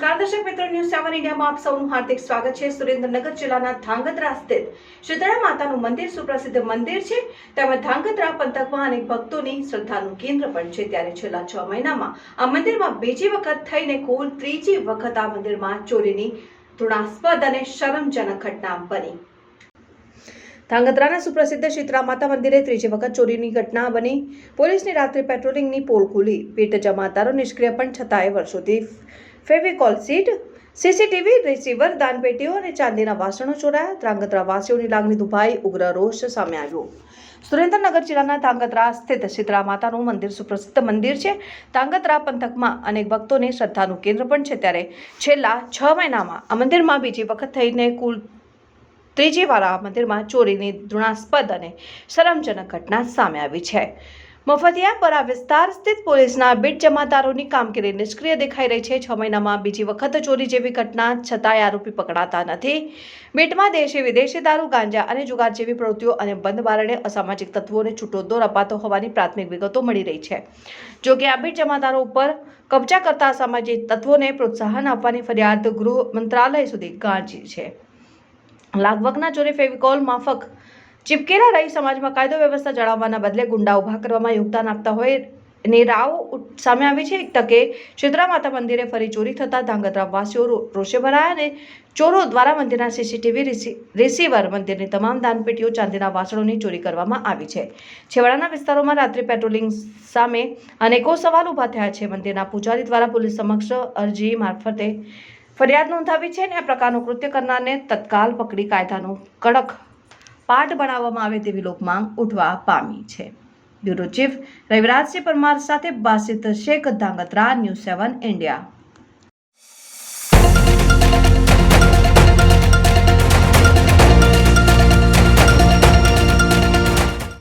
ન્યૂઝમાં આપ સૌનું હાર્દિક સ્વાગત છે. સુરેન્દ્રનગર જિલ્લાના ધાંગધ્રા સ્થિત શીતળા માતાનું મંદિર, સુપ્રસિદ્ધ મંદિર છે. તેમજ ધાંગધ્રા પંથકમાં અનેક ભક્તોની શ્રદ્ધાનું કેન્દ્ર પણ છે. ત્યારે છેલ્લા છ મહિનામાં આ મંદિરમાં બીજી વખત થઈને કુલ ત્રીજી વખત આ મંદિરમાં ચોરીની ધૃણાસ્પદ અને શરમજનક ઘટના બની. ધાંગધ્રાના સુપ્રસિદ્ધ શીતળા માતા મંદિરે ત્રીજી વખત ચોરીની ઘટના બની. પોલીસની રાત્રે પેટ્રોલિંગની પોલ ખુલી. પેટ જમાતારો નિષ્ક્રિય પણ છતાંય વર્ષોથી ફેવિકોલ સીટ, સીસીટીવી, રિસીવર, દાનપેટીઓ અને ચાંદીના વાસણો ચોરાયા. ધ્રાંગધ્રા વાસીઓની લાગણી દુભાઈ ઉગ્ર રોષ સામે આવ્યો. સુરેન્દ્રનગર જિલ્લાના ધાંગધ્રા સ્થિત શીતળા માતાનું મંદિર સુપ્રસિદ્ધ મંદિર છે. ધાંગધ્રા પંથકમાં અનેક ભક્તોની શ્રદ્ધાનું કેન્દ્ર પણ છે. ત્યારે છેલ્લા છ મહિનામાં આ મંદિરમાં બીજી વખત થઈને કુલ ત્રીજી વાર આ મંદિરમાં ચોરીની ધૃણાસ્પદ અને શરમજનક ઘટના સામે આવી છે. મફતિયાપરા વિસ્તાર સ્થિત પોલીસના બીટ જમાદારોની કામગીરી નિષ્ક્રિય દેખાઈ રહી છે. છ મહિનામાં બીજી વખત ચોરી જેવી ઘટના, છતાંય આરોપી પકડાતા નથી. બીટમાં દેશી વિદેશી દારૂ, ગાંજા અને જુગાર જેવી પ્રવૃત્તિઓ અને બંધ બારણે અસામાજિક તત્વોને છૂટો દોર અપાતો હોવાની પ્રાથમિક વિગતો મળી રહી છે. જોકે આ બીટ જમાદારો ઉપર કબજા કરતા અસામાજિક તત્વોને પ્રોત્સાહન આપવાની ફરિયાદ ગૃહ મંત્રાલય સુધી ગાંજી છે. લાગવગના ચોરી ફેવિકોલ માફક ચીપકેલા રહી સમાજમાં કાયદો વ્યવસ્થા જાળવવાના બદલે ગુંડા ઊભા કરવામાં યોગદાન આપતા હોયની રાવ સામે આવી છે. એક તકે શીતળા માતા મંદિરે ફરી ચોરી થતા ધાંગધ્રા વાસીઓ રોષે ભરાયા અને ચોરો દ્વારા મંદિરના સીસીટીવી રિસીવર મંદિરની તમામ દાનપેટીઓ ચાંદીના વાસણોની ચોરી કરવામાં આવી છે. છેવાડાના વિસ્તારોમાં રાત્રિ પેટ્રોલિંગ સામે અનેકો સવાલ ઊભા થયા છે. મંદિરના પૂજારી દ્વારા પોલીસ સમક્ષ અરજી મારફતે ફરિયાદ નોંધાવી છે અને આ પ્રકારનું કૃત્ય કરનારને તત્કાલ પકડી કાયદાનું કડક પાઠ બનાવવામાં આવે તેવી લોકમાંગ ઉઠવા પામી છે. બ્યુરો ચીફ રવિરાજસિંહ પરમાર સાથે Basit Shaikh Dhrangadhra news seven, India.